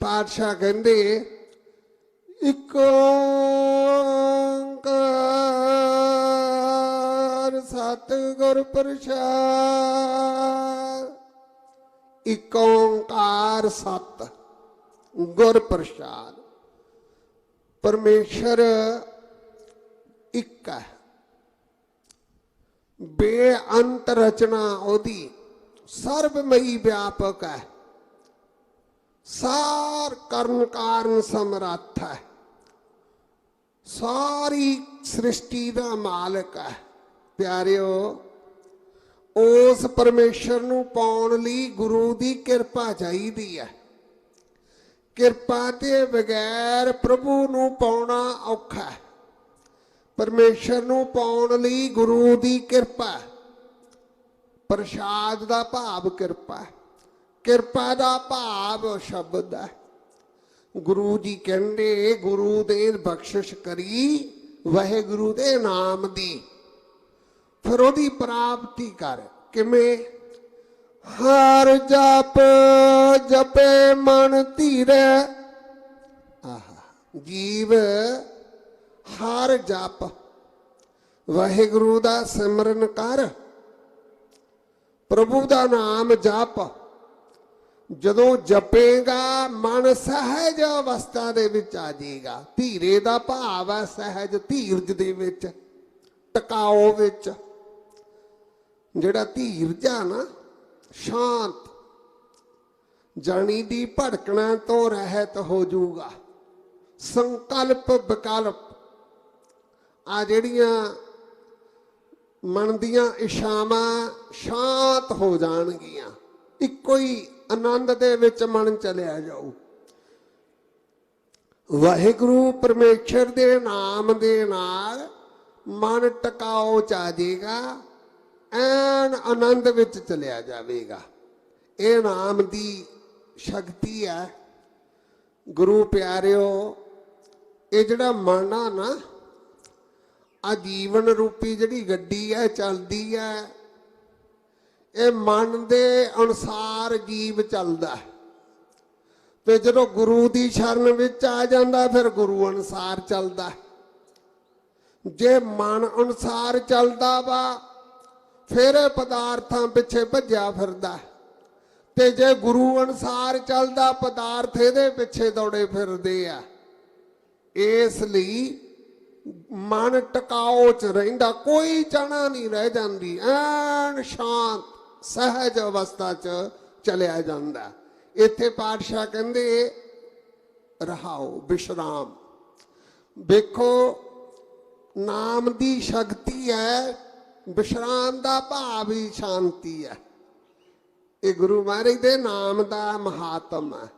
ਪਾਤਸ਼ਾਹ ਕਹਿੰਦੇ, ਇੱਕ ਓੰਕਾਰ ਸਤਿਗੁਰ ਪ੍ਰਸਾਦ। ਇੱਕ ਓੰਕਾਰ ਸਤ ਗੁਰ ਪ੍ਰਸਾਦ। ਪਰਮੇਸ਼ਰ ਇੱਕ ਹੈ। ਬੇਅੰਤ ਰਚਨਾ ਉਹਦੀ। ਸਰਬਮਈ ਵਿਆਪਕ ਹੈ। ਸਾਰ ਕਰਨ ਕਾਰਨ ਸਮਰੱਥ ਹੈ। ਸਾਰੀ ਸ੍ਰਿਸ਼ਟੀ ਦਾ ਮਾਲਕ ਹੈ। ਪਿਆਰਿਓ, ਉਸ ਪਰਮੇਸ਼ਰ ਨੂੰ ਪਾਉਣ ਲਈ ਗੁਰੂ ਦੀ ਕਿਰਪਾ ਚਾਹੀਦੀ ਹੈ। ਕਿਰਪਾ ਦੇ ਬਗੈਰ ਪ੍ਰਭੂ ਨੂੰ ਪਾਉਣਾ ਔਖਾ ਹੈ। ਪਰਮੇਸ਼ਰ ਨੂੰ ਪਾਉਣ ਲਈ ਗੁਰੂ ਦੀ ਕਿਰਪਾ ਪ੍ਰਸਾਦ ਦਾ ਭਾਵ ਕਿਰਪਾ ਹੈ। ਕਿਰਪਾ ਦਾ ਭਾਵ ਸ਼ਬਦ ਹੈ। ਗੁਰੂ ਜੀ ਕਹਿੰਦੇ, ਗੁਰੂ ਦੇ ਬਖਸ਼ਿਸ਼ ਕਰੀ, ਵਾਹਿਗੁਰੂ ਦੇ ਨਾਮ ਦੀ। ਫਿਰ ਉਹਦੀ ਪ੍ਰਾਪਤੀ ਕਰ। ਕਿਵੇਂ? ਹਰ ਜਪ ਜਪੇ ਮਨ ਧੀਰੇ। ਆਹਾ, ਜੀਵ ਹਰ ਜਪ। ਵਾਹਿਗੁਰੂ ਦਾ ਸਿਮਰਨ ਕਰ। ਪ੍ਰਭੂ ਦਾ ਨਾਮ ਜਪ। ਜਦੋਂ ਜਪੇਗਾ, ਮਨ ਸਹਿਜ ਅਵਸਥਾ ਦੇ ਵਿੱਚ ਆ ਜਾਏਗਾ। ਧੀਰੇ ਦਾ ਭਾਵ ਹੈ ਸਹਿਜ ਧੀਰਜ ਦੇ ਵਿੱਚ, ਟਿਕਾਓ ਵਿੱਚ। ਜਿਹੜਾ ਧੀਰਜ ਆ ਨਾ, ਸ਼ਾਂਤ। ਜਾਣੀ ਦੀ ਭੜਕਣਾ ਤੋਂ ਰਹਿਤ ਹੋ ਜਾਊਗਾ ਸੰਕਲਪ ਵਿਕਲਪ। ਆ ਜਿਹੜੀਆਂ ਮਨ ਦੀਆਂ ਇਸ਼ਾਵਾਂ ਸ਼ਾਂਤ ਹੋ ਜਾਣਗੀਆਂ। ਇੱਕੋ ਹੀ ਆਨੰਦ ਦੇ ਵਿੱਚ ਮਨ ਚਲਿਆ ਜਾਊ। ਵਾਹਿਗੁਰੂ ਪਰਮੇਸ਼ਰ ਦੇ ਨਾਮ ਦੇ ਨਾਲ ਮਨ ਟਿਕਾਓ ਚ ਆ ਜਾਏਗਾ, ਐਨ ਆਨੰਦ ਵਿੱਚ ਚਲਿਆ ਜਾਵੇਗਾ। ਇਹ ਨਾਮ ਦੀ ਸ਼ਕਤੀ ਹੈ। ਗੁਰੂ ਪਿਆਰਿਓ, ਇਹ ਜਿਹੜਾ ਮਨ ਆ ਨਾ ਆ ਜੀਵਨ ਰੂਪੀ ਜਿਹੜੀ ਗੱਡੀ ਹੈ, ਚੱਲਦੀ ਹੈ ਇਹ ਮਨ ਦੇ ਅਨੁਸਾਰ ਜੀਵ ਚੱਲਦਾ ਤੇ ਜਦੋਂ ਗੁਰੂ ਦੀ ਸ਼ਰਨ ਵਿੱਚ ਆ ਜਾਂਦਾ, ਫਿਰ ਗੁਰੂ ਅਨੁਸਾਰ ਚੱਲਦਾ ਜੇ ਮਨ ਅਨੁਸਾਰ ਚੱਲਦਾ ਵਾ, ਫਿਰ ਇਹ ਪਦਾਰਥਾਂ ਪਿੱਛੇ ਭੱਜਿਆ ਫਿਰਦਾ ਤੇ ਜੇ ਗੁਰੂ ਅਨੁਸਾਰ ਚੱਲਦਾ, ਪਦਾਰਥ ਇਹਦੇ ਪਿੱਛੇ ਦੌੜੇ ਫਿਰਦੇ ਆ। ਇਸ ਲਈ ਮਨ ਟਿਕਾਓ ਚ ਰਹਿੰਦਾ, ਕੋਈ ਚਣਾ ਨਹੀਂ ਰਹਿ ਜਾਂਦੀ, ਐਨ ਸ਼ਾਂਤ। ਸਹਿਜ ਅਵਸਥਾ ਚ ਚਲਿਆ ਜਾਂਦਾ। ਇੱਥੇ ਪਾਤਸ਼ਾਹ ਕਹਿੰਦੇ, ਰਹਾਓ, ਵਿਸ਼ਰਾਮ। ਵੇਖੋ, ਨਾਮ ਦੀ ਸ਼ਕਤੀ ਹੈ, ਵਿਸ਼ਰਾਮ ਦਾ ਭਾਵ ਹੀ ਸ਼ਾਂਤੀ ਹੈ। ਇਹ ਗੁਰੂ ਮਹਾਰਾਜ ਦੇ ਨਾਮ ਦਾ ਮਹਾਤਮ ਹੈ।